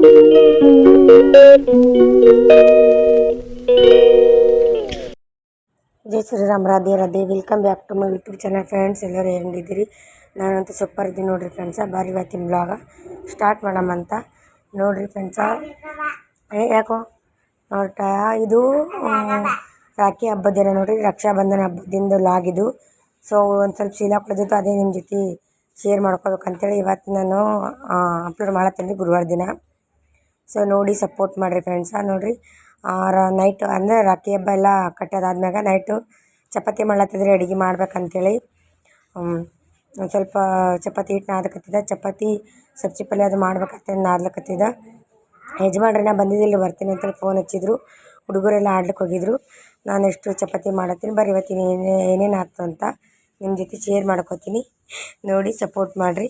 Jai Shriram, Radhe Radhe. Welcome back to my YouTube channel friends ಎಲ್ಲರೂ ಹೆಂಗಿದ್ದೀರಿ? ನಾನಂತೂ super ಇದ್ದೀನಿ ನೋಡಿರಿ ಫ್ರೆಂಡ್ಸ ಬಾರಿ ಇವತ್ತಿನ ಬ್ಲಾಗ ಸ್ಟಾರ್ಟ್ ಮಾಡಮಂತ ನೋಡಿರಿ ಫ್ರೆಂಡ್ಸ ಏ, ಯಾಕೋ? ನೋಡ್ತಾ, ಇದು ರಾಖಿ ಹಬ್ಬದ ಹಬ್ಬದಿನ ನೋಡಿರಿ. ರಕ್ಷಾಬಂಧನ ಹಬ್ಬದಿಂದ ಲಾಗ್ ಇದು. ಸೊ ಒಂದು ಸ್ವಲ್ಪ ಶೀಲ ಕೊಡೋದಿತ್ತು ಅದೇ ನಿಮ್ಮ ಜೊತೆ ಶೇರ್ ಮಾಡ್ಕೋಬೇಕಂತೇಳಿ ಇವತ್ತು ನಾನು ಅಪ್ಲೋಡ್ ಮಾಡತ್ತೀನಿ ಗುರುವಾರ ದಿನ. ಸೊ ನೋಡಿ ಸಪೋರ್ಟ್ ಮಾಡಿರಿ ಫ್ರೆಂಡ್ಸ ನೋಡಿರಿ ನೈಟ್ ಅಂದರೆ ರಾಖಿ ಹಬ್ಬ ಎಲ್ಲ ಕಟ್ಟೋದಾದ್ಮ್ಯಾಗ ನೈಟು ಚಪಾತಿ ಮಾಡ್ಲತ್ತಿದ್ರೆ ಅಡುಗೆ ಮಾಡ್ಬೇಕಂತೇಳಿ ಒಂದು ಸ್ವಲ್ಪ ಚಪಾತಿ ಹಿಟ್ಟು ನಾದಕತ್ತಿದ್ದ ಚಪಾತಿ ಸಬ್ಜಿ ಪಲ್ಯ ಅದು ಮಾಡ್ಬೇಕಂತ ನಾದ್ಲಕತ್ತಿದ್ದ ಯಜಮಾನ್ರನ್ನ ಬಂದಿದ್ದಿಲ್ಲ ಬರ್ತೀನಿ ಅಂತೇಳಿ ಫೋನ್ ಹಚ್ಚಿದ್ರು. ಹುಡುಗರೆಲ್ಲ ಆಡ್ಲಿಕ್ಕೆ ಹೋಗಿದ್ರು. ನಾನು ಎಷ್ಟು ಚಪಾತಿ ಮಾಡತ್ತೀನಿ ಬರೀ ಇವತ್ತಿನ ಏನೇ, ಏನೇನು ಆಯ್ತು ಅಂತ ನಿಮ್ಮ ಜೊತೆ ಶೇರ್ ಮಾಡ್ಕೋತೀನಿ. ನೋಡಿ ಸಪೋರ್ಟ್ ಮಾಡಿರಿ.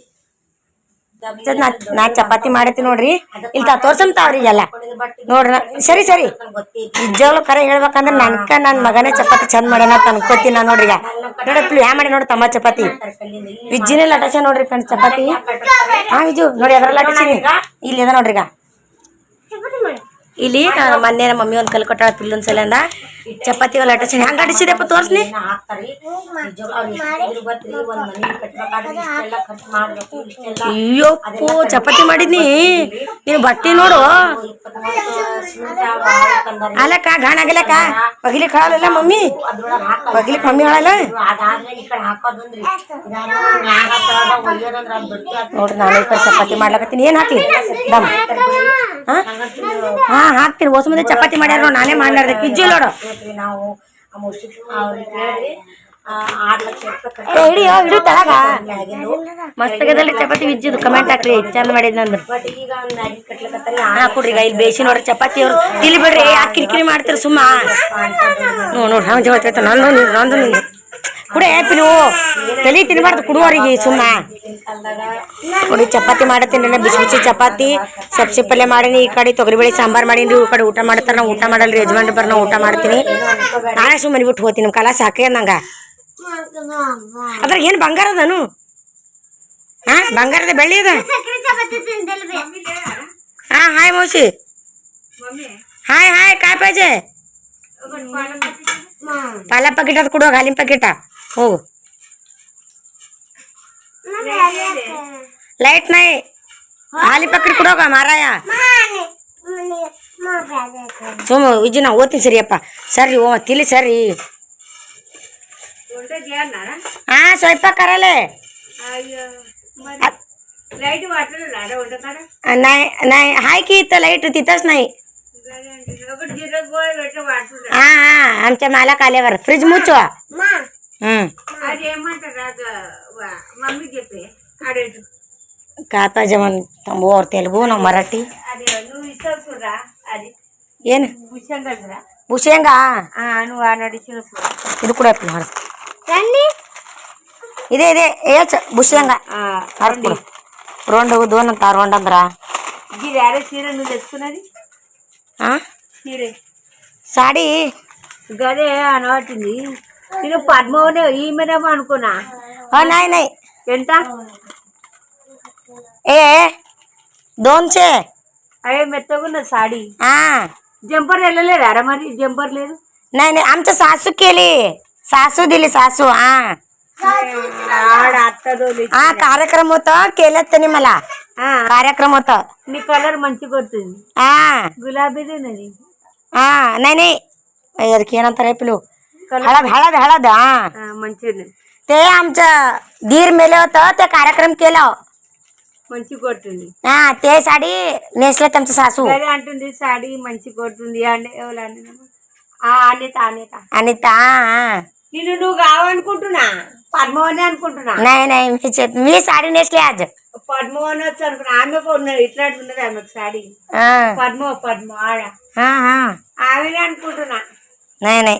ನಾ ನಾ ಚಪಾತಿ ಮಾಡತ್ತೀನಿ ನೋಡ್ರಿ. ಇಲ್ಲಿ ತಾ ತೋರ್ಸಂತ ಅವ್ರಿಗೆಲ್ಲ ನೋಡ್ರಿ ಸರಿ ಸರಿ. ನಿಜವಾಗ್ಲೂ ಕರೆ ಹೇಳ್ಬೇಕಂದ್ರೆ ನನ್ಕ ನನ್ನ ಮಗನೇ ಚಪಾತಿ ಚಂದ ಮಾಡ್ಯಾನ ಅಂತ ಅನ್ಕೋತೀನಿ ನಾ ನೋಡ್ರಿ ಈಗ. ನೋಡಪ್ಲಿ ಯಾ ಮಾಡಿ ನೋಡಿ ತಮ್ಮ ಚಪಾತಿ. ವಿಜ್ಜಿನೇ ಲಟಾಶ ನೋಡ್ರಿ ಫ್ರೆಂಡ್ಸ್ ಚಪಾತಿ. ಹಾ ವಿಜು ನೋಡಿ ಅದ್ರಲ್ಲಿ ಲಟಾಶಿನಿ ಇಲ್ಲಿ ಅದ ನೋಡ್ರಿ ಈಗ. ಇಲ್ಲಿ ಮೊನ್ನೆ ನಮ್ಮ ಮಮ್ಮಿ ಒಂದು ಕಲ್ ಕೊಟ್ಟಾಳ ಪಿಲ್ಲೊಂದ್ ಸಲ ಅಂದ ಚಪಾತಿ ಒಂದು ಲಟಾಶಿನಿ ಹಂಗ ಅಡಿಸಿದೆಪ್ಪ ತೋರ್ಸ್ನಿ. ಅಯ್ಯೋಪ್ಪು ಚಪಾತಿ ಮಾಡಿದ್ನಿ. ನೀನು ಬಟ್ಟೆ ನೋಡು. ಅಲ್ಲಕ್ಕ ಗಾಣ ಆಗಲಕ್ಕ ಬಗಿಲಿಕ್ಕೆ ಹಾಳಲ್ಲ ಮಮ್ಮಿ. ಬಗಿಲಿಕ್ಕೆ ಮಮ್ಮಿ ಹಾಳಲ್ಲ. ನೋಡ್ರಿ ನಾನು ಈ ಚಪಾತಿ ಮಾಡ್ಲಕತ್ತೀನಿ. ಏನು ಹಾಕಿ ದಮ್. ಹಾ? ಹಾ ಹಾಕ್ತೀನಿ ಹೊಸ ಮುಂದೆ ಚಪಾತಿ ಮಾಡ್ಯಾರ ನಾನೇ ಮಾಡ್ಲಾರ್ದೆ. ಕಿಜ್ಜಿ ನೋಡು. ನಾವು. ಹಿಡಿಯೋ ತಳಗ. ಮಸ್ತ್ ಆಗದಲ್ರಿ ಚಪಾತಿ ವಿಜ್ಜಿದು ಕಮೆಂಟ್ ಹಾಕ್ರಿ ಚಂದ ಮಾಡಿದ್ ನಂದು. ಬಟ್ ಈಗ ಒಂದು ಮ್ಯಾಗಿ ಕಟ್ಲಕತ್ತಾರ ಹಾ ಕೊಡ್ರಿ ಈಗ ಇಲ್ಲಿ ಬೇಸಿ ನೋಡ್ರಿ ಚಪಾತಿ ಅವ್ರು. ತಿಳಿ ಬಿಡ್ರಿ ಯಾಕೆ ಕಿರಿಕಿರಿ ಮಾಡ್ತೀರಿ ಸುಮ್ಮ. ನೋ ನೋಡ್ ಹಂಗೆ ನಂದು ನಿಂದು ನಂದು ನಿಂದು. ಕುಡೆ ನೀವು. ತಲೆ ತಿನ್ಬಾರ್ದು ಕುಡುವರಿಗೆ ಸುಮ್ಮ. ನೋಡಿ ಚಪಾತಿ ಮಾಡತ್ತೀನಿ ನಾನು ಬಿಸಿ ಬಿಸಿ ಚಪಾತಿ ಸಬ್ಸಿ ಪಲ್ಯ ಮಾಡೀನಿ ಈ ಕಡೆ ತೊಗರಿಬೇಳೆ ಸಾಂಬಾರು ಮಾಡೀನಿ ಈ ಕಡೆ ಊಟ ಮಾಡ್ತಾರೆ ನಾವು ಊಟ ಮಾಡಲ್ಲ ರೀ ಯಜಮಾನ್ ಬರ್ ನಾವು ಊಟ ಮಾಡ್ತೀನಿ ನಾಳೆ ಸುಮ್ಮನೆ ಬಿಟ್ಟು ಹೋಗ್ತೀನಿ ನಮ್ಮ ಕಾಲ ಸಾಕೆ ನಂಗೆ ಅದ್ರಾಗ ಏನು ಬಂಗಾರ ಅದನು ಹಾ ಬಂಗಾರದ ಬೆಳ್ಳಿ ಅದ ಹಾ ಹಾಯ್ ಮೌಸಿ ಹಾಯ್ ಹಾಯ್ ಕಾಯಿ ಪಾಜೆ ಪಾಲ ಪ್ಯಾಕೆಟ್ ಅದು ಕೊಡುವ ಹಾಲಿನ ಪ್ಯಾಕೆಟ ಹೋಗು लाइट नाही आली पकड कुठं का माराया సోమ విజయన ఓతి సరి అప్ప సరి ఓ सर సరి స్వల్ప కరలే लाइट नाही नाही हाय की इथं लाइट तिथंच नाही हा हा आमच्या मालक आल्यावर फ्रीज मुचवा కాపాజమన్ ఓర్ తెలుగు నా మరాఠీ. ಏನು ಭುಷೇಂಗ నువ్వు నడిచిన ఇది కూడా ఎప్పుడు ఇదే ఇదే వేయచ్చు భుషేంగా రెండు. దూనంత రెండు అందరా? వేరే చీర నువ్వు తెచ్చుకున్నది? సాడీ. గదే అనవాటింది. నేను పద్మవనే ఈమెనేమో అనుకున్నా నాయ్ నాయ్ ఎంత ఏ దోన్చే అదే మెత్తగున్న సాడీ జంపర్ వెళ్ళలేదారా మరి జంపర్ లేదు नाही नाही आमच्या सासू केली सासू दिली सासू हा हा कार्यक्रम होता केलं त्यांनी मला कार्यक्रम होता मी कलर मंची करतो हा गुलाबी हा नाही नाही यार केनंतर पिलू हळद हळद हळद हा మంచిగా ते आमचं धीर मेले होतं ते कार्यक्रम केलं మంచిగా కొడుతుంది हा ते साडी नेसले तुमचं सासू అదే అంటుంది సాడీ మంచిగా కొడుతుంది అంటే ఎవరు అంటున్నావు ఆ అనేత అనేత आणि ता हा. నిన్ను నువ్వు కావనుకుంటున్నా పద్మవనే అనుకుంటున్నా नाही नाही मी चे- मी साडी नेसली आज పద్మవని వచ్చి అనుకున్నా ఆమెకు ఉన్నది ఇట్లాంటి ఉన్నది ఆమెకు సాడీ हा పద్మ పద్మ ఆడ हा हा ఆమెనే అనుకుంటున్నా नाही नाही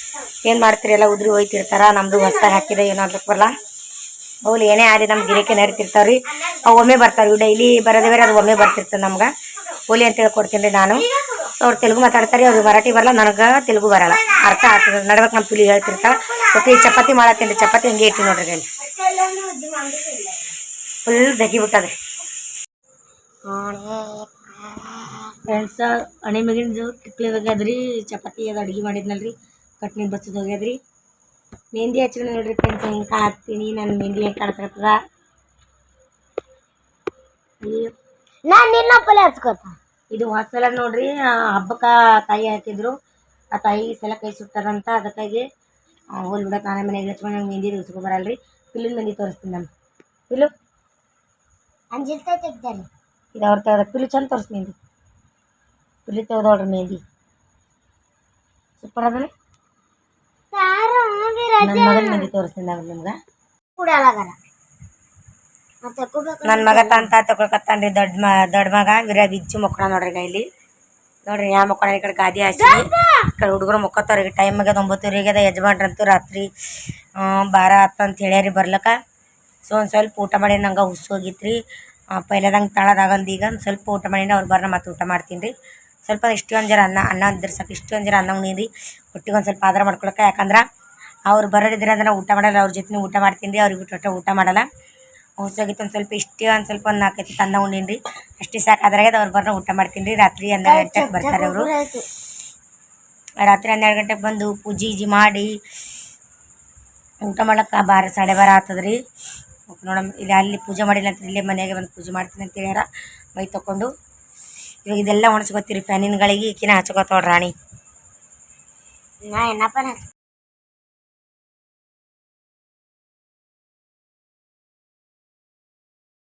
ಏನು ಮಾಡ್ತೀರಿ? ಎಲ್ಲ ಉದ್ರಿ ಹೋಯ್ತಿರ್ತಾರ, ನಮ್ದು ಹೊಸ್ದಾಗಿ ಹಾಕಿದೆ ಏನೋ ಬರಲ್ಲ ಅವ್ಲು ಏನೇ ಆದಿ ನಮ್ಮ ಗಿರಿಕೆ ನಡೀತಿರ್ತಾವ್ರಿ. ಅವು ಒಮ್ಮೆ ಬರ್ತಾವೆ ಡೈಲಿ ಬರೋದೇ ಬೇರೆ, ಅದು ಒಮ್ಮೆ ಬರ್ತಿರ್ತದೆ ನಮ್ಗೆ. ಹೋಲಿ ಅಂತ ಹೇಳ್ಕೊಡ್ತೀನಿ ರೀ ನಾನು. ಅವ್ರು ತೆಲುಗು ಮಾತಾಡ್ತಾರೆ ಅವ್ರಿಗೆ ಮರಾಠಿ ಬರಲ್ಲ ನನಗೆ ತೆಲುಗು ಬರಲ್ಲ. ಅರ್ಥ ಆಗ್ತದೆ, ನಡ್ಬೇಕು ನಮ್ಮ ತುಲಿ ಹೇಳ್ತಿರ್ತಾಳೆ. ಮತ್ತೆ ಈ ಚಪಾತಿ ಮಾಡತ್ತೀನಿ ರೀ, ಚಪಾತಿ ಹಂಗೆ ಇಟ್ಟು ನೋಡ್ರಿ ಅಲ್ಲಿ ಫುಲ್ ದಗಿ ಫ್ರೆಂಡ್ಸ್ ಅಣೆ ಮಗಿನ ಟಿಕ್ಲಿ ಹೋಗ್ಯದ್ರಿ ಚಪಾತಿ ಅದು ಅಡುಗೆ ಮಾಡಿದ್ನಲ್ರಿ. ಕಟ್ನಿ ಬಚ್ಚದು ಹೋಗ್ಯದ್ರಿ. ಮೆಹಂದಿ ಹಚ್ಕೊಂಡು ನೋಡ್ರಿ ಫ್ರೆಂಡ್ಸ್ ಹೆಂಗೆ ಕಾಣ್ತೀನಿ ನನ್ನ ಮೆಹಂದಿ ಹೆಂಗೆ ಕಾಣಿಸ್ತದ ನಾನು ನಿನ್ನ ಪಲ್ಯ ಹಚ್ಕೋತ. ಇದು ಹೊಸಲ ನೋಡ್ರಿ ಹಬ್ಬಕ್ಕ ತಾಯಿ ಹಾಕಿದ್ರು. ಆ ತಾಯಿ ಸಲ ಕೈ ಸುಟ್ಟಾರಂತ ಅದಕ್ಕಾಗಿ ಹೋಲ್ ಬಿಡಕ್ಕೆ ನಾನೇ ಮನೆಗೆ ಹಚ್ಕೊಂಡು ನಂಗೆ ಮೆಹಂದಿ ಬರಲ್ರಿ. ಪಿಲ್ಲಿನ ಮೆಹಂದಿ ತೋರಿಸ್ತೀನಿ ನಾನು. ಪಿಲ್ಲು ತೆಗ್ದಾರೆ. ಇದು ಅವ್ರ ತೆಗ್ದ ಪಿಲ್ಲು ಚಂದ ತೋರಿಸ್ ಮೆಹಂದಿ. ಪಿಲ್ಲು ತೆಗ್ದೋಡ್ರಿ ಮೆಹಂದಿ. ಸೂಪರ್ ಅದಲ್ಲ ನನ್ನ ಮಗನ ತೋರಿಸ್ತೀನಿ ನಿಮ್ಗೆ. ನನ್ನ ಮಗ ತಂತ ತಗೊಳ್ಕತ್ತಾನ್ರಿ ದೊಡ್ಡ ಮ ದೊಡ್ಡ ಮಗ. ವಿರ ಬಿಜ್ಜು ಮಕ್ಕಳ ನೋಡ್ರಿ ಇಲ್ಲಿ. ನೋಡ್ರಿ ಯಾವ ಮಕ್ಕಳ ಈ ಕಡೆ ಗಾದಿ ಹಾಸಿ ಈ ಕಡೆ ಹುಡುಗರು ಮಕ್ಕತ್ತವ್ರಿ ಈಗ ಟೈಮ್ ಆಗ್ಯದ ಒಂಬತ್ತುವರೆ ಅದ ಯಜಮಾನ್ರಂತೂ ರಾತ್ರಿ ಬಾರ ಹತ್ತು ಅಂತ ಹೇಳ್ಯಾರಿ ಬರ್ಲಕ್ಕ. ಸೊ ಒಂದು ಸ್ವಲ್ಪ ಊಟ ಮಾಡಿ ನಂಗೆ ಹುಸ್ಸು ಹೋಗಿತ್ರಿ. ಪೈಲದಂಗೆ ತಳದಾಗಲ್ದು ಈಗ. ಒಂದು ಸ್ವಲ್ಪ ಊಟ ಮಾಡಿನ ಅವ್ರು ಬರ್ನ ಮತ್ತೆ ಊಟ ಮಾಡ್ತೀನಿ ರೀ. ಸ್ವಲ್ಪ ಇಷ್ಟೊಂದು ಒಂದು ಜರ ಅನ್ನ ಅನ್ನ ಅಂದ್ರೆ ಸಾಕು ಇಷ್ಟೊಂದು ಜರ ಅನ್ನ ಉಣ್ಣೀರಿ ಹೊಟ್ಟಿಗೆ ಒಂದು ಸ್ವಲ್ಪ ಆಧಾರ ಮಾಡ್ಕೊಳಕ್ಕೆ. ಯಾಕಂದ್ರೆ ಅವ್ರು ಬರೋದಿದ್ರೆ ಅಂದ್ರೆ ಊಟ ಮಾಡಲ್ಲ ಅವ್ರ ಜೊತೆ ಊಟ ಮಾಡ್ತೀನಿ ರೀ ಅವ್ರಿಗೆ ಬಿಟ್ಟು ಊಟ ಮಾಡಲ್ಲ. ಹೊಸೋಗಿತ್ತು ಒಂದು ಸ್ವಲ್ಪ ಇಷ್ಟೇ ಒಂದು ಸ್ವಲ್ಪ ಒಂದು ನಾಲ್ಕೈತಿ ತಂದ ಉಂಡೀನಿ ರೀ. ಅಷ್ಟೇ ಸಾಕು ಅದ್ರಾಗ ಅವ್ರು ಬರೋ ಊಟ ಮಾಡ್ತೀನಿ ರೀ. ರಾತ್ರಿ ಹನ್ನೆರಡು ಗಂಟೆಗೆ ಬರ್ತಾರೆ ಅವರು. ರಾತ್ರಿ ಹನ್ನೆರಡು ಗಂಟೆಗೆ ಬಂದು ಪೂಜೆ ಗೀಜಿ ಮಾಡಿ ಊಟ ಮಾಡಕ್ಕೆ ಬಾರ ಸಾಡೆ ಬಾರ ಆಗ್ತದೆ ರೀ. ನೋಡಮ್ ಇಲ್ಲಿ ಅಲ್ಲಿ ಪೂಜೆ ಮಾಡಿಲ್ಲ ಅಂತ ಇಲ್ಲೇ ಮನೆಯಾಗೆ ಬಂದು ಪೂಜೆ ಮಾಡ್ತೀನಿ ಅಂತ ಹೇಳ್ಯಾರ. ಮೈ ತೊಗೊಂಡು ಇವಾಗ ಇದೆಲ್ಲ ಒಣಸ್ಕೊತೀರಿ ಫ್ಯಾನಿನ್ಗಳಿಗೆ ಈಕಿನ ಹಚ್ಕೋತಾವ್ರಿ ರಾಣಿ. ನಾ ಏನಪ್ಪ